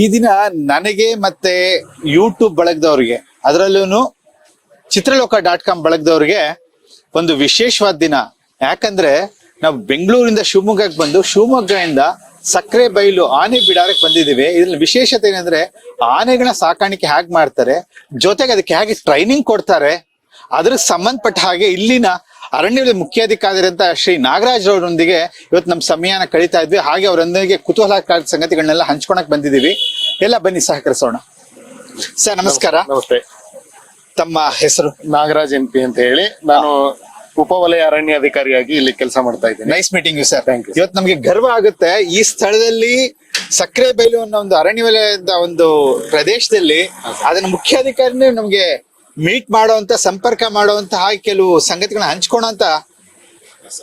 ಈ ದಿನ ನನಗೆ ಮತ್ತೆ ಯೂಟ್ಯೂಬ್ ಬಳಗದವ್ರಿಗೆ ಅದರಲ್ಲೂ ಚಿತ್ರಲೋಕ ಡಾಟ್ ಕಾಮ್ ಬಳಗದವ್ರಿಗೆ ಒಂದು ವಿಶೇಷವಾದ ದಿನ. ಯಾಕಂದ್ರೆ ನಾವು ಬೆಂಗಳೂರಿಂದ ಶಿವಮೊಗ್ಗಕ್ಕೆ ಬಂದು ಶಿವಮೊಗ್ಗದಿಂದ ಸಕ್ಕರೆ ಬೈಲು ಆನೆ ಬಿಡಾರಕ್ಕೆ ಬಂದಿದ್ದೀವಿ. ಇದ್ರಲ್ಲಿ ವಿಶೇಷತೆ ಏನಂದ್ರೆ ಆನೆಗಳ ಸಾಕಾಣಿಕೆ ಹೇಗೆ ಮಾಡ್ತಾರೆ, ಜೊತೆಗೆ ಅದಕ್ಕೆ ಹೇಗೆ ಟ್ರೈನಿಂಗ್ ಕೊಡ್ತಾರೆ, ಅದ್ರ ಸಂಬಂಧಪಟ್ಟ ಹಾಗೆ ಇಲ್ಲಿನ ಅರಣ್ಯದ ಮುಖ್ಯಾಧಿಕಾರಿ ಅಂತ ಶ್ರೀ ನಾಗರಾಜ್ ಅವರೊಂದಿಗೆ ಇವತ್ತು ನಮ್ಮ ಸಮಯನ ಕಳೀತಾ ಇದ್ವಿ. ಹಾಗೆ ಅವರೊಂದಿಗೆ ಕುತೂಹಲಕಾರಿ ಸಂಗತಿಗಳನ್ನೆಲ್ಲ ಹಂಚ್ಕೊಳಕ್ ಬಂದಿದ್ದೀವಿ. ಎಲ್ಲ ಬನ್ನಿ ಸಹಕರಿಸೋಣ. ಸರ್ ನಮಸ್ಕಾರ. ನಮಸ್ತೆ. ತಮ್ಮ ಹೆಸರು? ನಾಗರಾಜ್ ಎಂ ಪಿ ಅಂತ ಹೇಳಿ. ನಾನು ಉಪವಲಯ ಅರಣ್ಯ ಅಧಿಕಾರಿಯಾಗಿ ಇಲ್ಲಿ ಕೆಲಸ ಮಾಡ್ತಾ ಇದ್ದೀನಿ. Nice meeting you sir thank you ಇವತ್ತು ನಮಗೆ ಗರ್ವ ಆಗುತ್ತೆ. ಈ ಸ್ಥಳದಲ್ಲಿ ಸಕ್ಕರೆ ಬೈಲು ಅನ್ನೋ ಒಂದು ಅರಣ್ಯ ವಲಯದ ಒಂದು ಪ್ರದೇಶದಲ್ಲಿ ಅದನ್ನ ಮುಖ್ಯಾಧಿಕಾರಿನೇ ನಮಗೆ ಮೀಟ್ ಮಾಡುವಂತ ಸಂಪರ್ಕ ಮಾಡುವಂತ ಹಾಗೆ ಕೆಲವು ಸಂಗತಿಗಳನ್ನ ಹಂಚ್ಕೊಳಂತ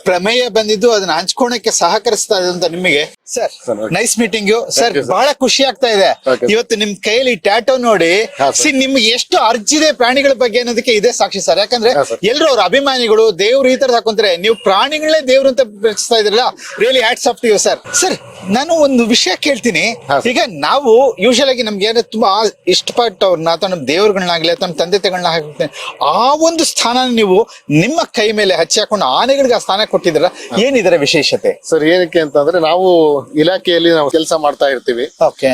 ಪ್ರಮೇಯ ಬಂದಿದ್ದು ಅದನ್ನ ಹಂಚ್ಕೊಳಕ್ಕೆ ಸಹಕರಿಸ್ತಾ ಇದ್ದಂತ ನಿಮಗೆ sir nice meeting you sir ಬಹಳ ಖುಷಿ ಆಗ್ತಾ ಇದೆ. ಇವತ್ತು ನಿಮ್ ಕೈಯಲ್ಲಿ ಟ್ಯಾಟೋ ನೋಡಿ ಸಿ ನಿಮ್ಗೆ ಎಷ್ಟು ಅರ್ಜಿದೆ ಪ್ರಾಣಿಗಳ ಬಗ್ಗೆ ಅನ್ನೋದಕ್ಕೆ ಇದೇ ಸಾಕ್ಷಿ ಸರ್ ಯಾಕಂದ್ರೆ ಎಲ್ರು ಎಲ್ಲರೂ ಅವ್ರ ಅಭಿಮಾನಿಗಳು ದೇವ್ರು ಈ ತರ ಹಾಕೊಂತಾರೆ. ನೀವು ಪ್ರಾಣಿಗಳೇ ದೇವ್ರು ಅಂತ ಬೆಳೆಸ್ತಾ ಇದ್ರಲ್ಲ really hats off you sir sir ನಾನು ಒಂದು ವಿಷಯ ಕೇಳ್ತೀನಿ. ಈಗ ನಾವು ಯೂಶಲ್ ಆಗಿ ನಮ್ಗೆ ಏನಾದ್ರು ತುಂಬಾ ಇಷ್ಟಪಟ್ಟವ್ರನ್ನ ಅಥವಾ ನಮ್ಮ ದೇವ್ರಗಳನ್ನಾಗ್ಲಿ ಅಥವಾ ನಮ್ಮ ತಂದೆ ತಗೊಂಡ್ ಹಾಕಿ ಆ ಒಂದು ಸ್ಥಾನ ನೀವು ನಿಮ್ಮ ಕೈ ಮೇಲೆ ಹಚ್ಚಿ ಹಾಕೊಂಡು ಆನೆಗಳಿಗೆ ಆ ಸ್ಥಾನ ಕೊಟ್ಟಿದ್ರ ಏನಿದರ ವಿಶೇಷತೆ? ಸರ್ ಏನಕ್ಕೆ ಅಂತಂದ್ರೆ ನಾವು ಇಲಾಖೆಯಲ್ಲಿ ನಾವು ಕೆಲಸ ಮಾಡ್ತಾ ಇರ್ತೀವಿ.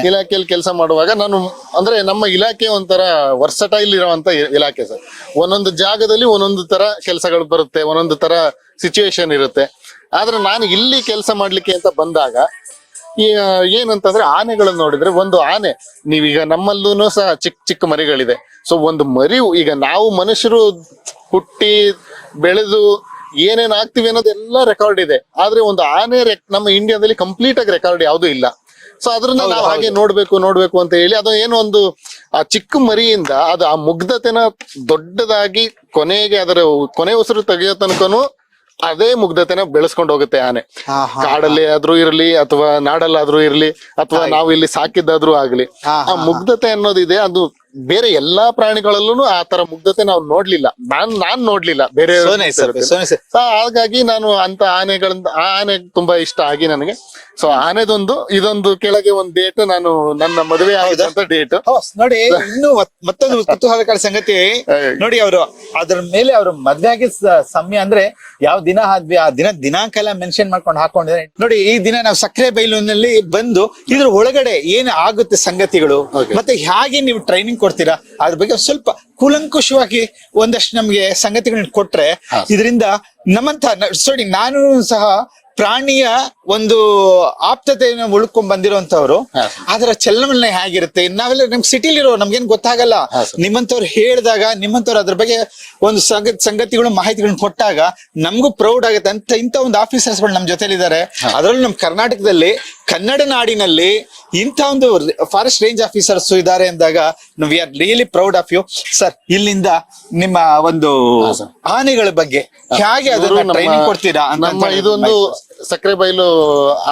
ಇಲಾಖೆಯಲ್ಲಿ ಕೆಲಸ ಮಾಡುವಾಗ ನಾನು ಅಂದ್ರೆ ನಮ್ಮ ಇಲಾಖೆ ಒಂಥರ ವರ್ಸಟೈಲ್ ಇರುವಂತ ಇ- ಇಲಾಖೆ ಸರ್. ಒಂದೊಂದು ಜಾಗದಲ್ಲಿ ಒಂದೊಂದು ತರ ಕೆಲಸಗಳು ಬರುತ್ತೆ ಒಂದೊಂದು ತರ ಸಿಚುವೇಶನ್ ಇರುತ್ತೆ. ಆದ್ರೆ ನಾನು ಇಲ್ಲಿ ಕೆಲಸ ಮಾಡ್ಲಿಕ್ಕೆ ಅಂತ ಬಂದಾಗ ಈ ಆ, ಏನಂತಂದ್ರೆ ಆನೆಗಳನ್ನ ನೋಡಿದ್ರೆ ಒಂದು ಆನೆ ನೀವೀಗ ನಮ್ಮಲ್ಲೂ ಸಹ ಚಿಕ್ಕ ಚಿಕ್ಕ ಮರಿಗಳಿದೆ. ಸೊ ಒಂದು ಮರಿ ಈಗ ನಾವು ಮನುಷ್ಯರು ಹುಟ್ಟಿ ಬೆಳೆದು ಏನೇನ್ ಆಗ್ತೀವಿ ಅನ್ನೋದೆಲ್ಲ ರೆಕಾರ್ಡ್ ಇದೆ. ಆದ್ರೆ ಒಂದು ಆನೆ ನಮ್ಮ ಇಂಡಿಯಾದಲ್ಲಿ ಕಂಪ್ಲೀಟ್ ಆಗಿ ರೆಕಾರ್ಡ್ ಯಾವ್ದು ಇಲ್ಲ. ಸೊ ಅದ್ರನ್ನ ನಾವು ಹಾಗೆ ನೋಡ್ಬೇಕು ನೋಡ್ಬೇಕು ಅಂತ ಹೇಳಿ ಅದು ಏನೋ ಒಂದು ಆ ಚಿಕ್ಕ ಮರಿಯಿಂದ ಅದು ಆ ಮುಗ್ಧತೆನ ದೊಡ್ಡದಾಗಿ ಕೊನೆಗೆ ಅದರ ಕೊನೆ ಉಸಿರು ತೆಗೆಯೋ ತನಕನು ಅದೇ ಮುಗ್ಧತೆನ ಬೆಳೆಸ್ಕೊಂಡು ಹೋಗುತ್ತೆ ಆನೆ. ಕಾಡಲ್ಲಿ ಆದ್ರೂ ಇರ್ಲಿ ಅಥವಾ ನಾಡಲ್ಲಾದ್ರೂ ಇರ್ಲಿ ಅಥವಾ ನಾವು ಇಲ್ಲಿ ಸಾಕಿದ್ದಾದ್ರೂ ಆಗ್ಲಿ. ಆ ಮುಗ್ಧತೆ ಅನ್ನೋದಿದೆ ಅದು ಬೇರೆ ಎಲ್ಲಾ ಪ್ರಾಣಿಗಳಲ್ಲೂ ಆ ತರ ಮುಗ್ಧತೆ ನಾವು ನೋಡ್ಲಿಲ್ಲ. ನಾನ್ ನಾನ್ ನೋಡ್ಲಿಲ್ಲ. ಬೇರೆ ಸೋನೆ ಸರ್ ಹಾಗಾಗಿ ನಾನು ಅಂತ ಆನೆಗಳಿಂದ ಆ ಆನೆ ತುಂಬಾ ಇಷ್ಟ ಆಗಿ ನನಗೆ. ಸೊ ಆನೆದೊಂದು ಇದೊಂದು ಕೆಳಗೆ ಒಂದ್ ಡೇಟ್ ನಾನು ನನ್ನ ಮದುವೆ ಆಗಿದಂತ ಡೇಟ್ ನೋಡಿ ಇನ್ನು ಮತ್ತೊಂದು ಕುತೂಹಲಕಾರಿ ಸಂಗತಿ. ನೋಡಿ ಅವರು ಅದ್ರ ಮೇಲೆ ಅವರು ಮದ್ವೆ ಆಗಿ ಸಮಯ ಅಂದ್ರೆ ಯಾವ ದಿನ ಆದ್ವಿ ಆ ದಿನ ದಿನಾಂಕ ಎಲ್ಲ ಮೆನ್ಷನ್ ಮಾಡ್ಕೊಂಡು ಹಾಕೊಂಡಿದ್ರೆ ನೋಡಿ ಈ ದಿನ ನಾವು ಸಕ್ಕರೆ ಬೈಲಿನಲ್ಲಿ ಬಂದು ಇದ್ರ ಒಳಗಡೆ ಏನ್ ಆಗುತ್ತೆ ಸಂಗತಿಗಳು? ಮತ್ತೆ ಹೇಗೆ ನೀವು ಟ್ರೈನಿಂಗ್ ಕೊಡ್ತೀರಾ ಅದ್ರ ಬಗ್ಗೆ ಸ್ವಲ್ಪ ಕೂಲಂಕುಷವಾಗಿ ಒಂದಷ್ಟು ನಮ್ಗೆ ಸಂಗತಿಗಳನ್ನ ಕೊಟ್ರೆ. ಇದರಿಂದ ನಮ್ಮಂತ ನೋಡಿ ನಾನು ಸಹ ಪ್ರಾಣಿಯ ಒಂದು ಆಪ್ತತೆಯನ್ನು ಉಳ್ಕೊಂಡ್ ಬಂದಿರುವಂತವ್ರು. ಅದರ ಚಲನವಲನ ಹೇಗಿರುತ್ತೆ? ನಾವೆಲ್ಲ ನಮ್ ಸಿಟಿಲಿರೋ ನಮ್ಗೇನ್ ಗೊತ್ತಾಗಲ್ಲ. ನಿಮ್ಮಂತವ್ರು ಹೇಳಿದಾಗ ನಿಮ್ಮಂತವ್ರು ಅದ್ರ ಬಗ್ಗೆ ಒಂದು ಸಂಗ ಸಂಗತಿಗಳು ಮಾಹಿತಿಗಳನ್ನ ಕೊಟ್ಟಾಗ ನಮಗೂ ಪ್ರೌಡ್ ಆಗುತ್ತೆ. ಅಂತ ಇಂಥ ಒಂದು ಆಫೀಸರ್ಸ್ಗಳು ನಮ್ ಜೊತೆಲಿದ್ದಾರೆ. ಅದರಲ್ಲೂ ನಮ್ ಕರ್ನಾಟಕದಲ್ಲಿ ಕನ್ನಡ ನಾಡಿನಲ್ಲಿ ಇಂಥ ಒಂದು ಫಾರೆಸ್ಟ್ ರೇಂಜ್ ಆಫೀಸರ್ಸ್ ಇದ್ದಾರೆ ಅಂದಾಗ we are really proud of you. Sir ಇಲ್ಲಿಂದ ನಿಮ್ಮ ಒಂದು ಆನೆಗಳ ಬಗ್ಗೆ ಹೇಗೆ ಅದನ್ನ ಟ್ರೈನಿಂಗ್ ಕೊಡ್ತೀರಾ ಅಂತ ಇದೊಂದು ಸಕ್ಕರೆ ಬೈಲು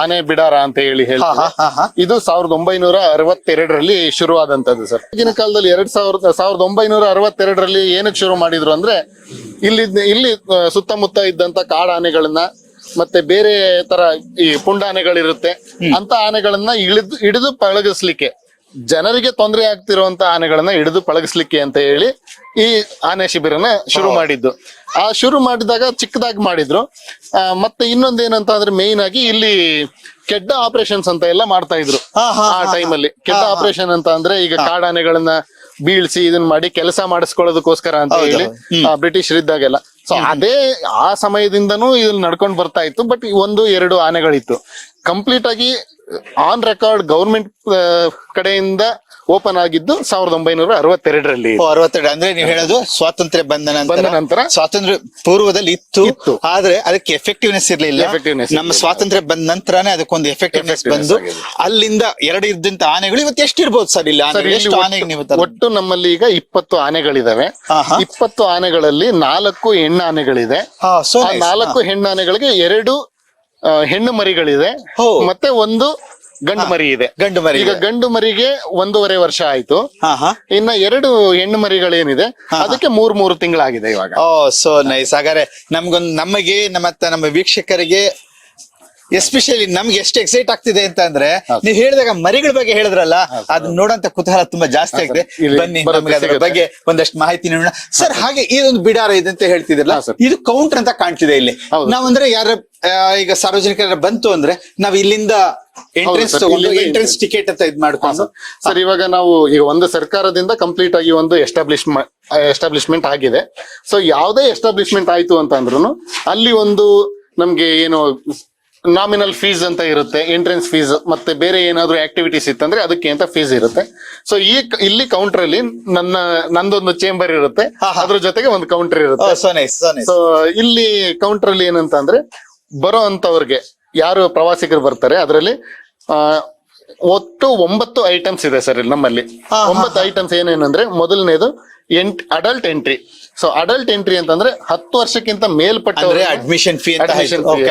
ಆನೆ ಬಿಡಾರ ಅಂತ ಹೇಳಿ ಹಾ, ಹಾ, ಹಾ, ಹಾ. ಹೇಳ್ತೀವಿ ಇದು ಸಾವಿರದ ಒಂಬೈನೂರ ಅರವತ್ತೆರಡರಲ್ಲಿ ಶುರುವಾದಂತದ್ದು ಸರ್. ಈಗಿನ ಕಾಲದಲ್ಲಿ ಎರಡ್ ಸಾವಿರದ ಸಾವಿರದ ಒಂಬೈನೂರ ಅರವತ್ತೆರಡರಲ್ಲಿ ಏನಕ್ಕೆ ಶುರು ಮಾಡಿದ್ರು ಅಂದ್ರೆ ಇಲ್ಲಿ ಇಲ್ಲಿ ಸುತ್ತಮುತ್ತ ಇದ್ದಂತ ಕಾಡ ಆನೆಗಳನ್ನ ಮತ್ತೆ ಬೇರೆ ತರ ಈ ಪುಂಡಾನೆಗಳಿರುತ್ತೆ. ಅಂತ ಆನೆಗಳನ್ನ ಇಳಿದು ಹಿಡಿದು ಪಳಗಿಸ್ಲಿಕ್ಕೆ ಜನರಿಗೆ ತೊಂದರೆ ಆಗ್ತಿರುವಂತ ಆನೆಗಳನ್ನ ಹಿಡಿದು ಪಳಗಿಸ್ಲಿಕ್ಕೆ ಅಂತ ಹೇಳಿ ಈ ಆನೆ ಶಿಬಿರನ ಶುರು ಮಾಡಿದ್ದು. ಆ ಶುರು ಮಾಡಿದಾಗ ಚಿಕ್ಕದಾಗಿ ಮಾಡಿದ್ರು. ಆ, ಮತ್ತೆ ಇನ್ನೊಂದೇನಂತ ಅಂದ್ರೆ ಮೇಯ್ನ್ ಆಗಿ ಇಲ್ಲಿ ಕೆಡ್ಡ ಆಪರೇಷನ್ಸ್ ಅಂತ ಎಲ್ಲ ಮಾಡ್ತಾ ಇದ್ರು. ಹಾ, ಹಾ, ಆ ಟೈಮಲ್ಲಿ ಕೆಡ್ಡ ಆಪರೇಷನ್ ಅಂತ ಅಂದ್ರೆ ಈಗ ಕಾಡಾನೆಗಳನ್ನ ಬೀಳ್ಸಿ ಇದನ್ನ ಮಾಡಿ ಕೆಲಸ ಮಾಡಿಸ್ಕೊಳ್ಳೋದಕ್ಕೋಸ್ಕರ ಅಂತ ಹೇಳಿ. ಆ, ಬ್ರಿಟಿಷರಿದ್ದಾಗೆಲ್ಲ ಸೊ ಅದೇ ಆ ಸಮಯದಿಂದನೂ ಇದನ್ನ ನಡ್ಕೊಂಡು ಬರ್ತಾ ಇತ್ತು. ಬಟ್ ಒಂದು ಎರಡು ಆನೆಗಳಿತ್ತು. ಕಂಪ್ಲೀಟ್ ಆಗಿ ಆನ್ ರೆಕಾರ್ಡ್ ಗವರ್ಮೆಂಟ್ ಕಡೆಯಿಂದ ಓಪನ್ ಆಗಿದ್ದು ಸಾವಿರದ ಒಂಬೈನೂರ ಅರವತ್ತೆರಡರಲ್ಲಿ ಅರವತ್ತೆರಡು. ಅಂದ್ರೆ ನೀವು ಹೇಳೋದು ಸ್ವಾತಂತ್ರ್ಯ ಬಂದ ನಂತರ? ಸ್ವಾತಂತ್ರ್ಯ ಪೂರ್ವದಲ್ಲಿ ಇತ್ತು. ಇತ್ತು. ಆದ್ರೆ ಅದಕ್ಕೆ ಎಫೆಕ್ಟಿವ್ನೆಸ್ ಇರಲಿಲ್ಲ. ಎಫೆಕ್ಟಿವ್ನೆಸ್ ನಮ್ಮ. ಸ್ವಾತಂತ್ರ್ಯ ಬಂದ ನಂತರನೇ ಅದಕ್ಕೊಂದು ಎಫೆಕ್ಟಿವ್ನೆಸ್ ಬಂದು ಅಲ್ಲಿಂದ ಎರಡು ಇದ್ದಂತ ಆನೆಗಳು ಇವತ್ತು ಎಷ್ಟು ಇರ್ಬೋದು ಸರ್ ಇಲ್ಲ ಎಷ್ಟು ಆನೆ ಆನೆಗೆ ನೀವು ಒಟ್ಟು ನಮ್ಮಲ್ಲಿ ಈಗ ಇಪ್ಪತ್ತು ಆನೆಗಳಿದಾವೆ. ಇಪ್ಪತ್ತು ಆನೆಗಳಲ್ಲಿ ನಾಲ್ಕು ಹೆಣ್ಣು ಆನೆಗಳಿದೆ ಹಾ, ಆ ನಾಲ್ಕು ಹೆಣ್ಣು ಆನೆಗಳಿಗೆ ಎರಡು ಹೆಣ್ಣು ಮರಿಗಳಿದೆ. ಮತ್ತೆ ಒಂದು ಗಂಡು ಮರಿ ಇದೆ. ಗಂಡು ಮರಿ ಈಗ ಗಂಡು ಮರಿಗೆ ಒಂದೂವರೆ ವರ್ಷ ಆಯ್ತು. ಇನ್ನ ಎರಡು ಹೆಣ್ಣು ಮರಿಗಳೇನಿದೆ. ಅದಕ್ಕೆ ಮೂರ್ ಮೂರು ತಿಂಗಳಾಗಿದೆ ಇವಾಗ. ಓ ಸೋ ನೈಸ್ ಹಾಗಾದ್ರೆ ನಮ್ಗೊಂದು ನಮಗೆ ನಮ್ಮ ನಮ್ಮ ವೀಕ್ಷಕರಿಗೆ ಎಸ್ಪೆಷಲಿ ನಮ್ಗೆ ಎಷ್ಟು ಎಕ್ಸೈಟ್ ಆಗ್ತಿದೆ ಅಂತ ಅಂದ್ರೆ ನೀವು ಹೇಳಿದಾಗ ಮರಿಗಳ ಬಗ್ಗೆ ಹೇಳಿದ್ರಲ್ಲ ಅದ್ ನೋಡಂತ ಕುತೂಹಲ ತುಂಬಾ ಜಾಸ್ತಿ ಆಗಿದೆ ಬನ್ನಿ ನಮ್ಗೆ ಅದ್ರ ಬಗ್ಗೆ ಒಂದಷ್ಟು ಮಾಹಿತಿ ನೀಡೋಣ. ಸರ್ ಹಾಗೆ ಇದೊಂದು ಬಿಡಾರ ಇದೆ ಅಂತ ಹೇಳ್ತಿದ್ರಲ್ಲ ಇದು ಕೌಂಟರ್ ಅಂತ ಕಾಣ್ತಿದೆ ಇಲ್ಲಿ. ನಾವಂದ್ರೆ ಯಾರ ಈಗ ಸಾರ್ವಜನಿಕರ ಬಂತು ಅಂದ್ರೆ ನಾವ್ ಇಲ್ಲಿಂದ ಎಂಟ್ರೆನ್ಸ್ ಎಂಟ್ರೆನ್ಸ್ ಟಿಕೆಟ್ ಅಂತ ಇದ್ ಮಾಡ್ಕೊಂಡು. ಸರ್ ಇವಾಗ ನಾವು ಈಗ ಒಂದು ಸರ್ಕಾರದಿಂದ ಕಂಪ್ಲೀಟ್ ಆಗಿ ಒಂದು ಎಸ್ಟಾಬ್ಲಿಷ್ ಎಸ್ಟಾಬ್ಲಿಷ್ಮೆಂಟ್ ಆಗಿದೆ. ಸೊ ಯಾವುದೇ ಎಸ್ಟಾಬ್ಲಿಷ್ಮೆಂಟ್ ಆಯ್ತು ಅಂತ ಅಂದ್ರೂ ಅಲ್ಲಿ ಒಂದು ನಮ್ಗೆ ಏನು ನಾಮಿನಲ್ ಫೀಸ್ ಅಂತ ಇರುತ್ತೆ ಎಂಟ್ರೆನ್ಸ್ ಫೀಸ್ ಮತ್ತೆ ಬೇರೆ ಏನಾದ್ರು ಆಕ್ಟಿವಿಟೀಸ್ ಇತ್ತಂದ್ರೆ ಅದಕ್ಕೆ ಅಂತ ಫೀಸ್ ಇರುತ್ತೆ. ಸೊ ಈ ಇಲ್ಲಿ ಕೌಂಟರ್ ಅಲ್ಲಿ ನನ್ನ ನಂದೊಂದು ಚೇಂಬರ್ ಇರುತ್ತೆ. ಅದ್ರ ಜೊತೆಗೆ ಒಂದು ಕೌಂಟರ್ ಇರುತ್ತೆ. ಸೋ ಇಲ್ಲಿ ಕೌಂಟರ್ ಅಲ್ಲಿ ಏನಂತ ಅಂದ್ರೆ ಬರೋ ಅಂತವ್ರಿಗೆ ಯಾರು ಪ್ರವಾಸಿಗರು ಬರ್ತಾರೆ ಅದರಲ್ಲಿ ಒಟ್ಟು ಒಂಬತ್ತು ಐಟಮ್ಸ್ ಇದೆ ಸರ್ ಇಲ್ಲಿ ನಮ್ಮಲ್ಲಿ. ಒಂಬತ್ತು ಐಟಮ್ಸ್ ಏನೇನಂದ್ರೆ ಮೊದಲನೇದು ಎಂಟ್ adult entry so adult entry ಅಂತಂದ್ರೆ ಹತ್ತು ವರ್ಷಕ್ಕಿಂತ ಮೇಲ್ಪಟ್ಟ ಅಂದ್ರೆ ಅಡ್ಮಿಷನ್ ಫೀ ಅಂತ.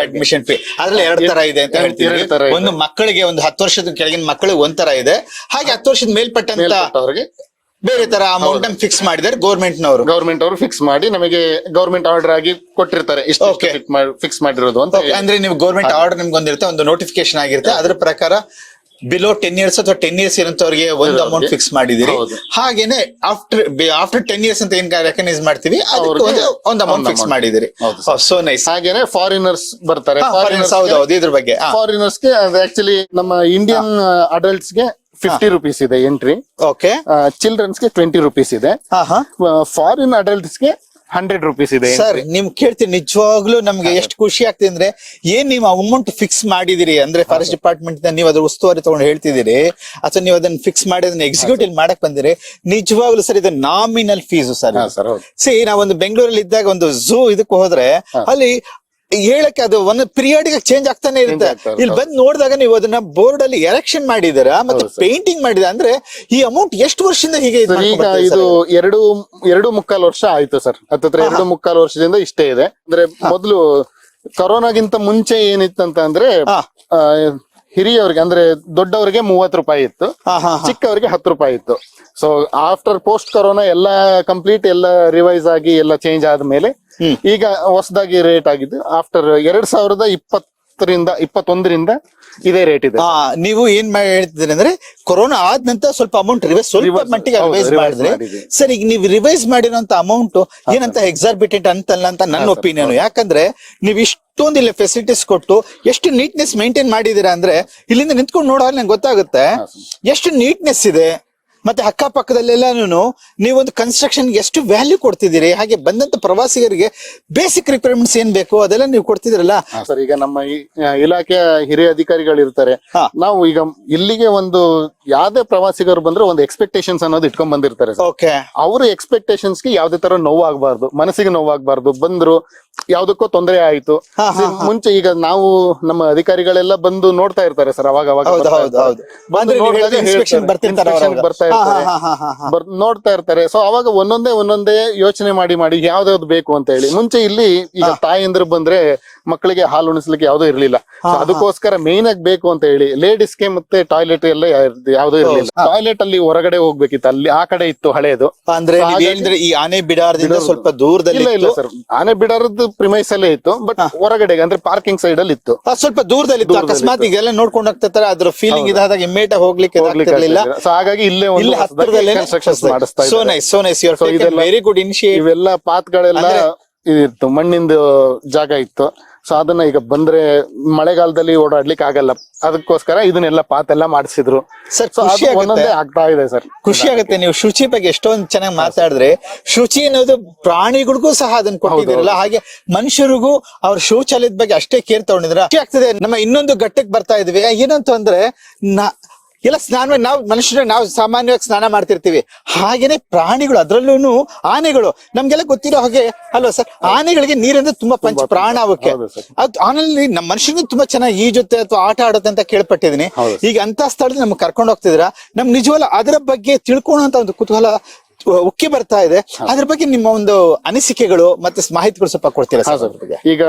ಅಡ್ಮಿಷನ್ ಫೀ ಅದ್ರಲ್ಲಿ ಎರಡ್ ತರ ಇದೆ ಅಂತ ಹೇಳ್ತೀವಿ. ಒಂದು ಮಕ್ಕಳಿಗೆ ಒಂದು ಹತ್ತು ವರ್ಷದ ಕೆಳಗಿನ ಮಕ್ಕಳಿಗೆ ಒಂದ್ ತರ ಇದೆ. ಹಾಗೆ ಹತ್ತು ವರ್ಷದ ಮೇಲ್ಪಟ್ಟಂತ ಅವ್ರಿಗೆ ಬೇರೆ ತರ ಅಮೌಂಟ್ ಫಿಕ್ಸ್ ಮಾಡಿದ್ದಾರೆ ಗೌರ್ಮೆಂಟ್ ನವರು ಗೌರ್ಮೆಂಟ್ ಅವರು ಫಿಕ್ಸ್ ಮಾಡಿ ನಮಗೆ ಗೌರ್ಮೆಂಟ್ ಆರ್ಡರ್ ಆಗಿ ಕೊಟ್ಟಿರ್ತಾರೆ. ಫಿಕ್ಸ್ ಮಾಡಿರೋದು ಅಂತ ಅಂದ್ರೆ ನೀವು ಗೌರ್ಮೆಂಟ್ ಆರ್ಡರ್ ನಿಮ್ಗೆ ಒಂದಿರುತ್ತೆ ಒಂದು ನೋಟಿಫಿಕೇಶನ್ ಆಗಿರುತ್ತೆ. ಅದ್ರ ಪ್ರಕಾರ ಬಿಲೋ ಟೆನ್ ಇಯರ್ಸ್ ಅಥವಾ ಟೆನ್ ಇಯರ್ಸ್ ಇರೋಂತವ್ರಿಗೆ ಒಂದು ಅಮೌಂಟ್ ಫಿಕ್ಸ್ ಮಾಡಿದಿರಿ. ಹಾಗೇನೆ ಆಫ್ಟರ್ ಆಫ್ಟರ್ ಟೆನ್ ಇಯರ್ಸ್ ಅಂತ ಏನ್ ರೆಕಗ್ನೈಸ್ ಮಾಡ್ತೀವಿ ಅದಕ್ಕೆ ಒಂದು ಅಮೌಂಟ್ ಫಿಕ್ಸ್. ಮಾಡಿದಿರಿ. ಸೋ ನೈಸ್ ಹಾಗೇನೆ ಫಾರಿನರ್ಸ್ ಬರ್ತಾರೆ. ಹೌದು ಹೌದು ಇದ್ರ ಬಗ್ಗೆ. ಫಾರಿನರ್ಸ್ಗೆ ಆಕ್ಚುಲಿ ನಮ್ಮ ಇಂಡಿಯನ್ ಅಡಲ್ಟ್ಸ್ಗೆ ಫಿಫ್ಟಿ ರುಪೀಸ್ ಇದೆ ಎಂಟ್ರಿ ಓಕೆ ಚಿಲ್ಡ್ರನ್ಸ್ಗೆ ಟ್ವೆಂಟಿ ರುಪೀಸ್ ಇದೆ. ಹಾ ಹಾ. ಫಾರಿನ್ ಅಡಲ್ಟ್ಸ್ಗೆ ಹಂಡ್ರೆಡ್ ರುಪೀಸ್ ಇದೆ ಸರ್ ನಿಮ್ ಕೇಳ್ತೀನಿ ನಿಜವಾಗ್ಲೂ ನಮ್ಗೆ ಎಷ್ಟು ಖುಷಿ ಆಗ್ತದೆ ಅಂದ್ರೆ ಏನ್ ನೀವು ಅಮೌಂಟ್ ಫಿಕ್ಸ್ ಮಾಡಿದಿರಿ ಅಂದ್ರೆ ಫಾರೆಸ್ಟ್ ಡಿಪಾರ್ಟ್ಮೆಂಟ್ ನೀವು ಅದ್ರ ಉಸ್ತುವಾರಿ ತಗೊಂಡು ಹೇಳ್ತಿದ್ದೀರಿ ಅಥವಾ ನೀವು ಅದನ್ನ ಫಿಕ್ಸ್ ಮಾಡಿ ಅದನ್ನ ಎಕ್ಸಿಕ್ಯೂಟಿವ್ ಮಾಡಕ್ ಬಂದಿರಿ ನಿಜವಾಗ್ಲೂ ಸರ್ ಇದು ನಾಮಿನಲ್ ಫೀಸ್ ಸರ್. ಸಿ ನಾವೊಂದು ಬೆಂಗಳೂರಲ್ಲಿ ಇದ್ದಾಗ ಒಂದು ಝೂ ಇದಕ್ಕೆ ಹೋದ್ರೆ ಅಲ್ಲಿ ಹೇಳಕ್ಕೆ ಅದು ಒಂದು ಪೀರಿಯಡ್ ಚೇಂಜ್ ಆಗ್ತಾನೆ ಇರುತ್ತೆ. ಇಲ್ಲಿ ಬಂದ್ ನೋಡಿದಾಗ ನೀವು ಅದನ್ನ ಬೋರ್ಡ್ ಅಲ್ಲಿ ಎರೆಕ್ಷನ್ ಮಾಡಿದಾರ ಮತ್ತೆ ಪೇಂಟಿಂಗ್ ಮಾಡಿದ ಅಂದ್ರೆ ಈ ಅಮೌಂಟ್ ಎಷ್ಟು ವರ್ಷದಿಂದ ಹೀಗೆ ಈಗ ಇದು? ಎರಡು ಎರಡು ಮುಕ್ಕಾಲು ವರ್ಷ ಆಯ್ತು ಸರ್. ಹತ್ತತ್ರ ಎರಡು ಮುಕ್ಕಾಲು ವರ್ಷದಿಂದ ಇಷ್ಟೇ ಇದೆ. ಅಂದ್ರೆ ಮೊದಲು ಕೊರೋನಾಗಿಂತ ಮುಂಚೆ ಏನಿತ್ತಂತ ಅಂದ್ರೆ ಹಿರಿಯವ್ರಿಗೆ ಅಂದ್ರೆ ದೊಡ್ಡವರಿಗೆ ಮೂವತ್ತು ರೂಪಾಯಿ ಇತ್ತು ಚಿಕ್ಕವರಿಗೆ ಹತ್ತು ರೂಪಾಯಿ ಇತ್ತು. ಸೊ ಆಫ್ಟರ್ ಪೋಸ್ಟ್ ಕೊರೋನಾ ಎಲ್ಲ ಕಂಪ್ಲೀಟ್ ಎಲ್ಲ ರಿವೈಸ್ ಆಗಿ ಎಲ್ಲ ಚೇಂಜ್ ಆದ್ಮೇಲೆ. ಈಗ ಹೊಸದಾಗಿ ರೇಟ್ ಆಗಿದ್ದು ಆಫ್ಟರ್ ಎರಡ್ ಸಾವಿರದ ಇಪ್ಪತ್ತರಿಂದ ಇಪ್ಪತ್ತೊಂದರಿಂದ ಇದೇ ರೇಟ್ ಇದೆ. ನೀವು ಏನ್ ಮಾಡಿ ಹೇಳ್ತಿದ್ರಿ ಅಂದ್ರೆ ಕೊರೋನಾ ಆದ ನಂತರ ಸ್ವಲ್ಪ ಅಮೌಂಟ್ ರಿವೈಸ್ ಸ್ವಲ್ಪ ಮಟ್ಟಿಗೆ ರಿವೈಸ್ ಮಾಡಿದ್ರೆ. ಸರ್ ಈಗ ನೀವು ರಿವೈಸ್ ಮಾಡಿರೋಂತ ಅಮೌಂಟ್ ಏನಂತ ಎಕ್ಸಾರ್ಬಿಟೆಂಟ್ ಅಂತಲ್ಲ ಅಂತ ನನ್ನ ಒಪಿನಿಯನ್ ಯಾಕಂದ್ರೆ ನೀವು ಇಷ್ಟೊಂದು ಇಲ್ಲಿ ಫೆಸಿಲಿಟೀಸ್ ಕೊಟ್ಟು ಎಷ್ಟು ನೀಟ್ನೆಸ್ ಮೇಂಟೈನ್ ಮಾಡಿದೀರಾ ಅಂದ್ರೆ ಇಲ್ಲಿಂದ ನಿಂತ್ಕೊಂಡು ನೋಡೋದ್ರೆ ನಂಗೆ ಗೊತ್ತಾಗುತ್ತೆ ಎಷ್ಟು ನೀಟ್ನೆಸ್ ಇದೆ ಮತ್ತೆ ಅಕ್ಕಪಕ್ಕದಲ್ಲೆಲ್ಲಾನು ನೀವೊಂದು ಕನ್ಸ್ಟ್ರಕ್ಷನ್ ಎಷ್ಟು ವ್ಯಾಲ್ಯೂ ಕೊಡ್ತಿದ್ದೀರಿ? ಹಾಗೆ ಬಂದಂತ ಪ್ರವಾಸಿಗರಿಗೆ ಬೇಸಿಕ್ ರಿಕ್ವೈರ್ಮೆಂಟ್ಸ್ ಏನ್ ಬೇಕು? ಅದೆಲ್ಲ ನೀವು ಕೊಡ್ತಿದ್ರಲ್ಲ? ಸರ್ ಈಗ ನಮ್ಮ ಈ, ಆ, ಇಲಾಖೆಯ ಹಿರಿಯ ಅಧಿಕಾರಿಗಳು ಇರ್ತಾರೆ ಹಾ. ನಾವು ಈಗ ಇಲ್ಲಿಗೆ ಒಂದು ಯಾವ್ದೇ ಪ್ರವಾಸಿಗರು ಬಂದ್ರೆ ಒಂದು ಎಕ್ಸ್ಪೆಕ್ಟೇಷನ್ಸ್ ಅನ್ನೋದು ಇಟ್ಕೊಂಡ್ ಬಂದಿರ್ತಾರೆ. ಓಕೆ ಅವ್ರ ಎಕ್ಸ್ಪೆಕ್ಟೇಷನ್ಸ್ಗೆ ಯಾವ್ದೇ ತರ ನೋವಾಗಬಾರ್ದು ಮನಸ್ಸಿಗೆ ನೋವಾಗಬಾರ್ದು ಬಂದ್ರು ಯಾವ್ದಕ್ಕೋ ತೊಂದರೆ ಆಯ್ತು. ಹಾ, ಹಾ, See, ಮುಂಚೆ ಈಗ ನಾವು ನಮ್ಮ ಅಧಿಕಾರಿಗಳೆಲ್ಲ ಬಂದು ನೋಡ್ತಾ ಇರ್ತಾರೆ ಸರ್ ಅವಾಗ ಅವಾಗ ಹೌದು ಬರ್ತಾ ಹೌದು ಇರ್ತಾರೆ. ಹೌದು. ಬಂದು ಅಂದ್ರೆ ನೀವು ನೋಡ್ದಾಗ ಹೇಳಿದ inspection ಹೇಳ್ತಾರೆ. ಬರ್ತಿರ್ತಾರೆ Inspection ಬರ್ತಾ ಹಾ, ಇರ್ತಾರೆ. ಬರ್ ನೋಡ್ತಾ ಇರ್ತಾರೆ. ಸೊ ಅವಾಗ ಒಂದೊಂದೇ ಒಂದೊಂದೇ ಯೋಚನೆ ಮಾಡಿ ಮಾಡಿ ಯಾವ್ದಾವ್ದು ಬೇಕು ಅಂತ ಹೇಳಿ. ಮುಂಚೆ ಇಲ್ಲಿ ಈಗ ತಾಯಂದ್ರು ಬಂದ್ರೆ ಮಕ್ಕಳಿಗೆ ಹಾಲು ಉಣಿಸ್ಲಿಕ್ಕೆ ಯಾವ್ದೋ ಇರ್ಲಿಲ್ಲ. ಅದಕ್ಕೋಸ್ಕರ ಮೇನ್ ಆಗಿ ಬೇಕು ಅಂತ ಹೇಳಿ ಲೇಡೀಸ್ಗೆ ಮತ್ತೆ ಟಾಯ್ಲೆಟ್ ಎಲ್ಲ ಯಾವ್ದೋ ಇರ್ಲಿಲ್ಲ. ಟಾಯ್ಲೆಟ್ ಅಲ್ಲಿ ಹೊರಗಡೆ ಹೋಗ್ಬೇಕಿತ್ತು. ಅಲ್ಲಿ ಆ ಕಡೆ ಇತ್ತು ಹಳೆಯದು ಅಂದ್ರೆ ಈ ಆನೆ ಬಿಡಾರದಿಂದ ಸ್ವಲ್ಪ ದೂರದಲ್ಲಿ ಇಲ್ಲ ಇಲ್ಲ ಸರ್. ಆನೆ ಬಿಡಾರದ ಪ್ರಿಮೈಸ್ ಅಲ್ಲೇ ಇತ್ತು. ಬಟ್ ಹೊರಗಡೆ ಅಂದ್ರೆ ಪಾರ್ಕಿಂಗ್ ಸೈಡ್ ಅಲ್ಲಿ ಇತ್ತು. ಸ್ವಲ್ಪ ದೂರದಲ್ಲಿ ಇತ್ತು. ಅಕಸ್ಮಾತ್ ಈಗೆಲ್ಲ ನೋಡ್ಕೊಂಡು ಹೋಗ್ತಾರೆ ಅದ್ರ ಫೀಲಿಂಗ್ ಇದಾದಾಗ ಇಮ್ಮಿಡಿಯೇಟ್ ಹೋಗ್ಲಿಕ್ಕೆ ಹೋಗ್ಲಿಕ್ಕೆ. ಹಾಗಾಗಿ ಇಲ್ಲೇ ಇಲ್ಲಿ ಹತ್ತಿರದಲ್ಲೇ ಕನ್ಸ್ಟ್ರಕ್ಷನ್ ಮಾಡಿಸ್ತಾ so nice so nice your very good initiate ಇವೆಲ್ಲ ಪಾತ್ಗಳೆಲ್ಲ ಇತ್ತು ಮಣ್ಣಿಂದ ಜಾಗ ಇತ್ತು. ಸೊ ಅದನ್ನ ಈಗ ಬಂದ್ರೆ ಮಳೆಗಾಲದಲ್ಲಿ ಓಡಾಡ್ಲಿಕ್ಕೆ ಆಗಲ್ಲ. ಅದಕ್ಕೋಸ್ಕರ ಇದನ್ನೆಲ್ಲ ಪಾತ್ ಎಲ್ಲ ಮಾಡಿಸಿದ್ರು ಸರ್ ಖುಷಿ ಒಂದೊಂದೇ ಆಗ್ತಾ ಇದೆ ಸರ್ ಖುಷಿ ಆಗುತ್ತೆ. ನೀವು ಶುಚಿ ಬಗ್ಗೆ ಎಷ್ಟೊಂದು ಚೆನ್ನಾಗಿ ಮಾತಾಡಿದ್ರೆ ಶುಚಿ ಅನ್ನೋದು ಪ್ರಾಣಿಗಳಿಗೂ ಸಹ ಅದನ್ನ ಕೊಟ್ಟಿದ್ದೀರಲ್ಲ. ಹಾಗೆ ಮನುಷ್ಯರಿಗೂ ಅವ್ರ ಶೌಚಾಲಯದ ಬಗ್ಗೆ ಅಷ್ಟೇ ಕೇರ್ ತಗೊಂಡಿದ್ರೆ ಆಗ್ತದೆ ನಮ್ಮ ಇನ್ನೊಂದು ಘಟ್ಟಕ್ಕೆ ಬರ್ತಾ ಇದ್ವಿ ಏನಂತ ಅಂದ್ರೆ ಎಲ್ಲ ಸ್ನಾನ ನಾವು ಮನುಷ್ಯರು ನಾವು ಸಾಮಾನ್ಯವಾಗಿ ಸ್ನಾನ ಮಾಡ್ತಿರ್ತೀವಿ. ಹಾಗೇನೆ ಪ್ರಾಣಿಗಳು ಅದರಲ್ಲೂ ಆನೆಗಳು. ನಮ್ಗೆಲ್ಲ ಗೊತ್ತಿರೋ ಹಾಗೆ ಅಲ್ವಾ ಸರ್? ಆನೆಗಳಿಗೆ ನೀರಂದ್ರೆ ತುಂಬಾ ಪಂಚ ಪ್ರಾಣ ಅವಕ್ಕೆ. ಅದು ಆನಲ್ಲಿ ನಮ್ಮ ಮನುಷ್ಯನಿಗೆ ತುಂಬಾ ಚೆನ್ನಾಗಿ ಈ ಜೊತೆ ಅಥವಾ ಆಟ ಆಡುತ್ತೆ ಅಂತ ಕೇಳ್ಪಟ್ಟಿದೀನಿ ಈಗ ಅಂತ ಸ್ಥಳದಲ್ಲಿ ನಮ್ಗೆ ಕರ್ಕೊಂಡು ಹೋಗ್ತಿದ್ರ ನಮ್ ನಿಜವಲ್ಲ ಅದರ ಬಗ್ಗೆ ತಿಳ್ಕೊಳ್ಳುವಂತ ಒಂದು ಕುತೂಹಲ ಉಕ್ಕಿ ಬರ್ತಾ ಇದೆ. ಅದ್ರ ಬಗ್ಗೆ ನಿಮ್ಮ ಒಂದು ಅನಿಸಿಕೆಗಳು ಮತ್ತೆ ಮಾಹಿತಿಗಳು ಸ್ವಲ್ಪ ಕೊಡ್ತೀರಾ ಸರ್ ಈಗ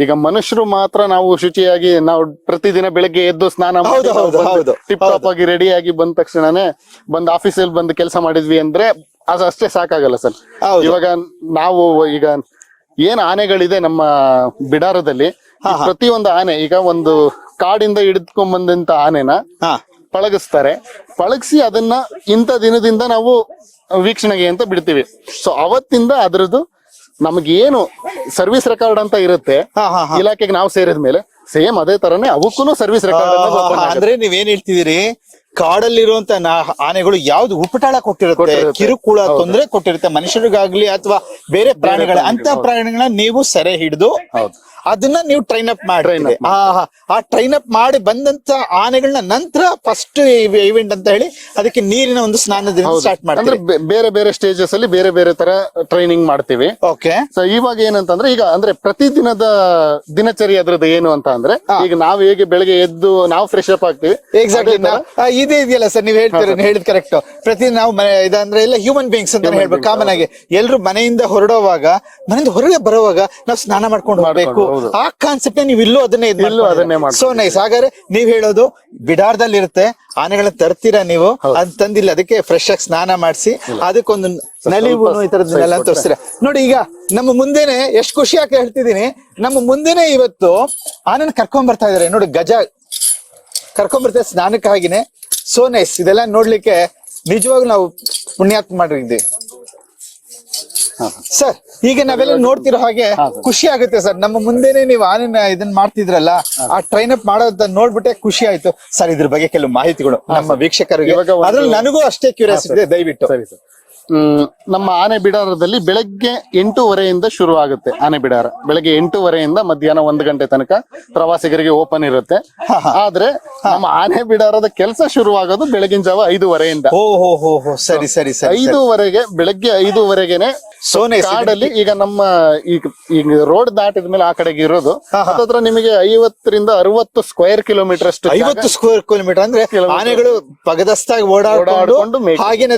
ಈಗ ಮನುಷ್ಯರು ಮಾತ್ರ ನಾವು ಶುಚಿಯಾಗಿ ನಾವು ಪ್ರತಿದಿನ ಬೆಳಗ್ಗೆ ಎದ್ದು ಸ್ನಾನ ಹೌದು, ಹೌದು, ಹೌದು. ಟಿಪ್ ಟಾಪ್ ಆಗಿ ರೆಡಿ ಆಗಿ ಬಂದ ತಕ್ಷಣನೇ ಬಂದ್ ಆಫೀಸಲ್ಲಿ ಬಂದು ಕೆಲಸ ಮಾಡಿದ್ವಿ ಅಂದ್ರೆ ಅದು ಅಷ್ಟೇ ಸಾಕಾಗಲ್ಲ ಸರ್. ಹೌದು. ಇವಾಗ ನಾವು ಈಗ ಏನ್ ಆನೆಗಳಿದೆ ನಮ್ಮ ಬಿಡಾರದಲ್ಲಿ ಪ್ರತಿ ಪ್ರತಿಯೊಂದು ಆನೆ ಈಗ ಒಂದು ಕಾಡಿಂದ ಹಿಡಿದುಕೊಂಡ್ ಬಂದಂತ ಆನೆನ ಹಾ. ಪಳಗಿಸ್ತಾರೆ. ಪಳಗಿಸಿ ಅದನ್ನ ಇಂಥ ದಿನದಿಂದ ನಾವು ವೀಕ್ಷಣೆಗೆ ಅಂತ ಬಿಡ್ತೀವಿ. ಸೊ ಅವತ್ತಿಂದ ಅದ್ರದ್ದು ನಮಗೇನು ಸರ್ವಿಸ್ ರೆಕಾರ್ಡ್ ಅಂತ ಇರುತ್ತೆ ಹಾ, ಹಾ, ಹಾ. ಇಲಾಖೆಗೆ ನಾವು ಸೇರಿದ ಮೇಲೆ ಸೇಮ್ ಅದೇ ತರನೇ ಅವಕ್ಕೂ ಸರ್ವಿಸ್ ರೆಕಾರ್ಡ್ ಅಂದ್ರೆ ನೀವೇನ್ ಹೇಳ್ತಿದ್ದೀರಿ? ಕಾಡಲ್ಲಿರುವಂತ ಆನೆಗಳು ಯಾವ್ದು ಉಪಟಾಳ ಕೊಟ್ಟಿರುತ್ತೆ ಕೊಟ್ಟಿರುತ್ತೆ. ಕಿರುಕುಳ ತೊಂದ್ರೆ ಕೊಟ್ಟಿರುತ್ತೆ ಮನುಷ್ಯರಿಗಾಗ್ಲಿ ಅಥವಾ ಬೇರೆ ಪ್ರಾಣಿಗಳ ಅಂತ ಪ್ರಾಣಿಗಳನ್ನ ನೀವು ಸೆರೆ ಹಿಡಿದು ಅದನ್ನ ನೀವು ಟ್ರೈನ್ ಅಪ್ ಮಾಡಿ. ಆ ಟ್ರೈನ್ ಅಪ್ ಮಾಡಿ ಬಂದಂತ ಆನೆಗಳನ್ನ ನಂತರ ಫಸ್ಟ್ ಇವೆಂಟ್ ಅಂತ ಹೇಳಿ ಅದಕ್ಕೆ ನೀರಿನ ಒಂದು ಸ್ನಾನ ಸ್ಟಾರ್ಟ್ ಮಾಡ್ತಾರೆ ಬೇರೆ ಬೇರೆ ಸ್ಟೇಜಸ್ ಅಲ್ಲಿ ಬೇರೆ ಬೇರೆ ತರ ಟ್ರೈನಿಂಗ್ ಮಾಡ್ತೀವಿ. ಓಕೆ ಸೊ ಇವಾಗ ಏನಂತಂದ್ರೆ ಈಗ ಅಂದ್ರೆ ಪ್ರತಿದಿನದ ದಿನಚರಿ ಅದ್ರದ್ದು ಏನು ಅಂತ ಅಂದ್ರೆ ಈಗ ನಾವ್ ಹೇಗೆ ಬೆಳಗ್ಗೆ ಎದ್ದು ನಾವು ಫ್ರೆಶ್ ಅಪ್ ಆಗ್ತೀವಿ. ಎಕ್ಸಾಕ್ಟ್ಲಿ ಇದೇ ಇದೆಯಲ್ಲ ಸರ್ ನೀವು ಹೇಳ್ತೀರ ಹೇಳಿದ್ ಕರೆಕ್ಟ್ ಪ್ರತಿ ನಾವು ಇದಂದ್ರೆ ಎಲ್ಲ ಹ್ಯೂಮನ್ ಬೀಯಿಂಗ್ಸ್ ಅಂತ ಹೇಳ್ಬೇಕು ಕಾಮನ್ ಆಗಿ. ಎಲ್ರು ಮನೆಯಿಂದ ಹೊರಡುವಾಗ ಮನೆಯಿಂದ ಹೊರಗೆ ಬರುವಾಗ ನಾವು ಸ್ನಾನ ಮಾಡ್ಕೊಂಡು ಆ ಕಾನ್ಸೆಪ್ಟ್ ನೀವು ಇಲ್ಲೂ ಅದನ್ನೇ ಇಲ್ಲೂ ಅದನ್ನೇ ಮಾಡಿ ಸೊ ನೈಸ್ ಹಾಗಾದ್ರೆ ನೀವ್ ಹೇಳೋದು ಬಿಡಾರದಲ್ಲಿ ಇರುತ್ತೆ ಆನೆಗಳನ್ನ ತರ್ತೀರಾ ನೀವು? ಅದ್ ತಂದಿಲ್ಲ ಅದಕ್ಕೆ ಫ್ರೆಶ್ ಆಗಿ ಸ್ನಾನ ಮಾಡಿಸಿ ಅದಕ್ಕೊಂದು ನಲಿವು ಈ ತರದನ್ನೆಲ್ಲ ತೋರಿಸ್ತೀರಾ ನೋಡಿ ಈಗ ನಮ್ಮ ಮುಂದೆನೆ ಎಷ್ಟು ಖುಷಿ ಯಾಕೆ ಹೇಳ್ತಿದೀನಿ ನಮ್ಮ ಮುಂದೆನೆ ಇವತ್ತು ಆನೆನ ಕರ್ಕೊಂಡ್ ಬರ್ತಾ ಇದಾರೆ. ನೋಡಿ ಗಜ ಕರ್ಕೊಂಡ್ಬರ್ತೇವೆ ಸ್ನಾನಕ್ಕಾಗಿನೇ. ಸೋ ನೈಸ್ ಇದೆಲ್ಲ ನೋಡ್ಲಿಕ್ಕೆ ನಿಜವಾಗ್ಲೂ ನಾವು ಪುಣ್ಯಾತ್ಮ ಮಾಡಿದ್ವಿ ಸರ್ ಈಗ ನಾವೆಲ್ಲ ನೋಡ್ತಿರೋ ಹಾಗೆ ಖುಷಿ ಆಗುತ್ತೆ ಸರ್. ನಮ್ಮ ಮುಂದೆನೆ ನೀವು ಆನೆನ ಇದನ್ನ ಮಾಡ್ತಿದ್ರಲ್ಲ ಆ ಟ್ರೈನ್ ಅಪ್ ಮಾಡೋದ್ ನೋಡ್ಬಿಟ್ಟೆ ಖುಷಿ ಆಯ್ತು. ಸರ್ ಇದ್ರ ಬಗ್ಗೆ ಕೆಲವು ಮಾಹಿತಿಗಳು ನಮ್ಮ ವೀಕ್ಷಕರಿಗೆ. ಅದ್ರಲ್ಲಿ ನನಗೂ ಅಷ್ಟೇ ಕ್ಯೂರಿಯಾಸಿಟಿ ಇದೆ ದಯವಿಟ್ಟು. ಸರಿ ಸರ್. ಹ್ಮ್ ನಮ್ಮ ಆನೆ ಬಿಡಾರದಲ್ಲಿ ಬೆಳಗ್ಗೆ ಎಂಟೂವರೆಯಿಂದ ಶುರು ಆಗುತ್ತೆ ಆನೆ ಬಿಡಾರ. ಬೆಳಗ್ಗೆ ಎಂಟೂವರೆಯಿಂದ ಮಧ್ಯಾಹ್ನ ಒಂದು ಗಂಟೆ ತನಕ ಪ್ರವಾಸಿಗರಿಗೆ ಓಪನ್ ಇರುತ್ತೆ. ಆದ್ರೆ ನಮ್ಮ ಆನೆ ಬಿಡಾರದ ಕೆಲಸ ಶುರುವಾಗೋದು ಬೆಳಗಿನ ಜಾವ ಐದೂವರೆಯಿಂದ. ಸರಿ ಸರಿ ಸರಿ ಐದೂವರೆಗೆ ಬೆಳಗ್ಗೆ ಐದೂವರೆಗೆನೆ ಸೋನೆ. ಕಾಡಲ್ಲಿ ಈಗ ನಮ್ಮ ಈಗ ಈಗ ರೋಡ್ ದಾಟಿದ ಮೇಲೆ ಆ ಕಡೆಗೆ ಇರೋದು. ಅದತ್ರ ನಿಮಗೆ ಐವತ್ತರಿಂದ ಅರವತ್ತು ಸ್ಕ್ವೇರ್ ಕಿಲೋಮೀಟರ್ ಅಷ್ಟು ಐವತ್ತು ಸ್ಕ್ವೇರ್ ಕಿಲೋಮೀಟರ್ ಅಂದ್ರೆ ಆನೆಗಳು ಪಗದಸ್ತಾಗಿ ಓಡಾಡಿಕೊಂಡು ಮೇಯುವಂತ ಮೇಯ್ಕೊಂಡು. ಹಾಗೇನೆ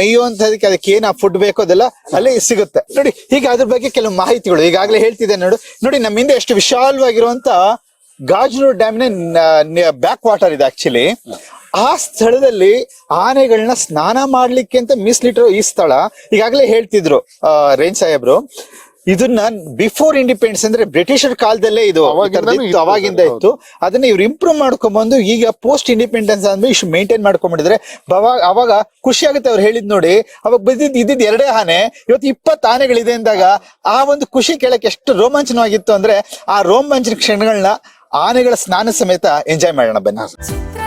ಮೇಯುವಂತದಕ್ಕೆ ಅದಕ್ಕೆ ಏನ್ ಫುಡ್ ಬೇಕೋ ಅದೆಲ್ಲ ಅಲ್ಲಿ ಸಿಗುತ್ತೆ. ನೋಡಿ ಈಗ ಅದ್ರ ಬಗ್ಗೆ ಕೆಲವು ಮಾಹಿತಿಗಳು ಈಗಾಗಲೇ ಹೇಳ್ತಿದ್ದೆ ನೋಡು. ನೋಡಿ ನಮ್ಮ ಹಿಂದೆ ಎಷ್ಟು ವಿಶಾಲವಾಗಿರುವಂತ ಗಾಜನೂರು ಡ್ಯಾಮ್ನ ಬ್ಯಾಕ್ ವಾಟರ್ ಇದೆ ಆಕ್ಚುಲಿ ಆ ಸ್ಥಳದಲ್ಲಿ ಆನೆಗಳನ್ನ ಸ್ನಾನ ಮಾಡ್ಲಿಕ್ಕೆ ಅಂತ ಮೀಸಲಿಟ್ಟಿರೋ ಈ ಸ್ಥಳ ಈಗಾಗಲೇ ಹೇಳ್ತಿದ್ರು ಆ, ರೇಂಜ್ ಸಾಹೇಬ್ರು. ಇದನ್ನ ಬಿಫೋರ್ ಇಂಡಿಪೆಂಡೆನ್ಸ್ ಅಂದ್ರೆ ಬ್ರಿಟಿಷರ್ ಕಾಲದಲ್ಲೇ ಇದು ಅವಾಗಿಂದ ಇತ್ತು. ಅದನ್ನ ಇವ್ರು ಇಂಪ್ರೂವ್ ಮಾಡ್ಕೊಂಡ್ಬಂದು ಈಗ ಪೋಸ್ಟ್ ಇಂಡಿಪೆಂಡೆನ್ಸ್ ಅಂದ್ರೆ ಇಷ್ಟು ಮೇಂಟೈನ್ ಮಾಡ್ಕೊಂಡ್ಬಿಟ್ಟಿದ್ರೆ ಅವಾಗ ಅವಾಗ ಖುಷಿ ಆಗುತ್ತೆ ಅವ್ರು ಹೇಳಿದ್ ನೋಡಿ. ಅವಾಗ ಬಿದ್ದಿದ್ ಇದ್ದಿದ್ ಎರಡೇ ಆನೆ ಇವತ್ತು ಇಪ್ಪತ್ತು ಆನೆಗಳಿದೆ ಅಂದಾಗ ಆ ಒಂದು ಖುಷಿ ಕೇಳಕ್ಕೆ ಎಷ್ಟು ರೋಮಾಂಚನವಾಗಿತ್ತು ಅಂದ್ರೆ ಆ ರೋಮಾಂಚನ ಕ್ಷಣಗಳನ್ನ ಆನೆಗಳ ಸ್ನಾನ ಸಮೇತ ಎಂಜಾಯ್ ಮಾಡೋಣ ಬನ್ನಿ.